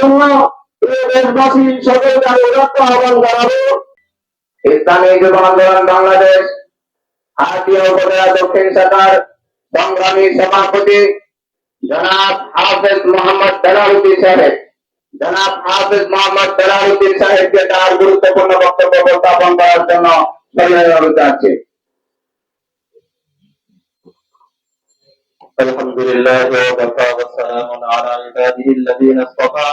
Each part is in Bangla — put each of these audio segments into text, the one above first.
এজন্য প্রিয় দেশবাসী সকলকে আমি উদাত্ত আহ্বান জানাবো ইসলামী যুব আন্দোলন বাংলাদেশ আরটিও উপজেলা দক্ষিণ শাখার সংগ্রামী সভাপতি জনাব হাফেজ মোহাম্মদ বেলারুদ্দিন সাহেব জনাব হাফেজ মোহাম্মদ বেলারুদ্দিন সাহেবকে তার গুরুত্বপূর্ণ বক্তব্য উপস্থাপন করার জন্য সবিনয় অনুরোধ জানাচ্ছি الحمد لله وكفى وسلام على عباده الذين اصطفى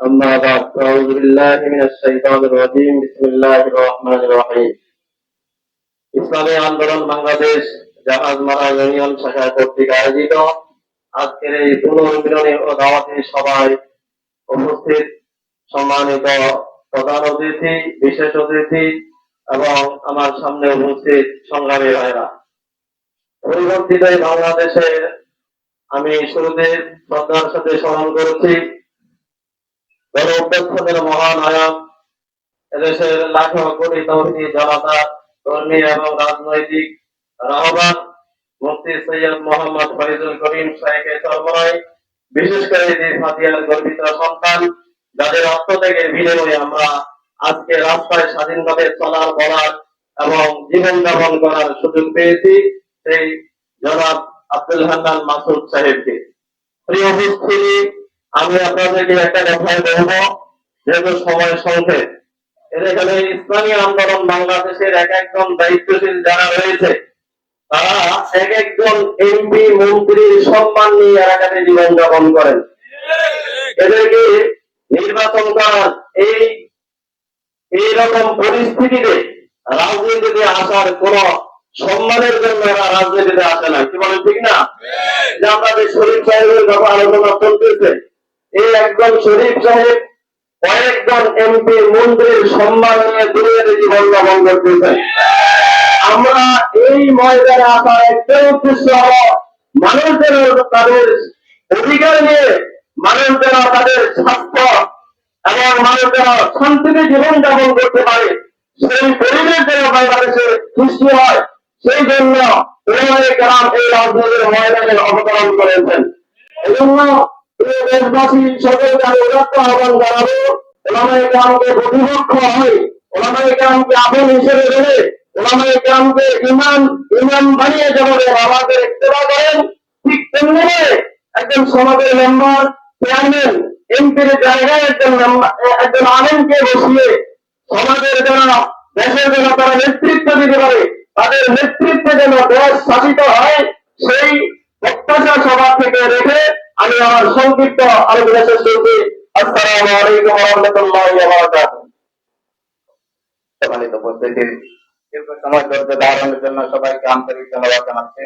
أما بعد أعوذ بالله من الشيطان الرجيم بسم الله الرحمن الرحيم ইসলামী আন্দোলন বাংলাদেশ জাহাজমারা ইউনিয়ন শাখা কর্তৃক আয়োজিত আজকের এই পুনর্মিলনী ও দাওয়াতি সভায় উপস্থিত সম্মানিত প্রধান অতিথি বিশেষ অতিথি এবং আমার সামনে উপস্থিত সংগ্রামী ভাইরা পরিবর্তিত এই বাংলাদেশের আমি শুরুতে শ্রদ্ধার সাথে স্মরণ করেছি গণ অভ্যর্থনের মহানায়ক এদেশের লাখো কোটি তৌহিদি জনতা কর্মী এবং রাজনৈতিক রাহবান মুফতি সৈয়দ মোহাম্মদ ফরিদুল করিম সাহেবের সর্বনয় বিশেষ করে যে ফাতিয়ার গর্বিত সন্তান, যাদের আত্মত্যাগের বিনিময়ে আমরা আজকে রাস্তায় স্বাধীনভাবে চলার, বলার এবং জীবন যাপন করার সুযোগ পেয়েছি সেই জনাব আব্দুল হান্নান মাসুদ সাহেবকে। প্রিয় উপস্থিতি আমি আপনাদেরকে একটা কথাই বলব যেহেতু সময় সংক্ষেপ এখানে ইসলামী আন্দোলন বাংলাদেশের এক একজন দায়িত্বশীল যারা রয়েছে তারা এক একজন এমপি মন্ত্রীর সম্মান নিয়ে এলাকাতে জীবনযাপন করেন। এদেরকে নির্বাচন করার এই এইরকম পরিস্থিতিতে রাজনীতিতে আসার কোন সম্মানের জন্য এরা রাজনীতিতে আসে না। কি বলেন ঠিক না? যে আমাদের শরীর সাহেবের কথা আলোচনা চলতেছে। এই একজন শরীফ সাহেব কয়েকজন এমপি মন্ত্রীর সম্মান নিয়ে দুনিয়াতে জীবন যাপন করতেছেন। আমরা এই ময়দানে আসার একটাই উদ্দেশ্য হলো মানুষ যেন তাদের অধিকার নিয়ে মানুষ যেন তাদের স্বাস্থ্য এবং মানুষ যেন শান্তিতে জীবন যাপন করতে পারে। সেই পরিবেশ যেন বাংলাদেশে সৃষ্টি হয়, সেই জন্য এই রাজনীতির ময়দানে অবতরণ করেছেন। এজন্য প্রিয় দেশবাসী সকলকে আমি উদাত্ত আহ্বান জানাব ওলামায়ে কেরামকে প্রতিপক্ষ হয় ওলামায়ে কেরামকে আপন হিসেবে ধরে ওলামায়ে কেরামকে ইমান ইমান বানিয়ে সেই প্রত্যাশা সভা থেকে রেখে আমি আমার সংক্ষিপ্ত আলোচনা শেষ করছি আসসালামু আলাইকুম রহমতুল্লাহ সম্মানিত উপস্থিতি দীর্ঘ সময় ধৈর্য ধারণের জন্য সবাইকে আন্তরিক ধন্যবাদ জানাচ্ছি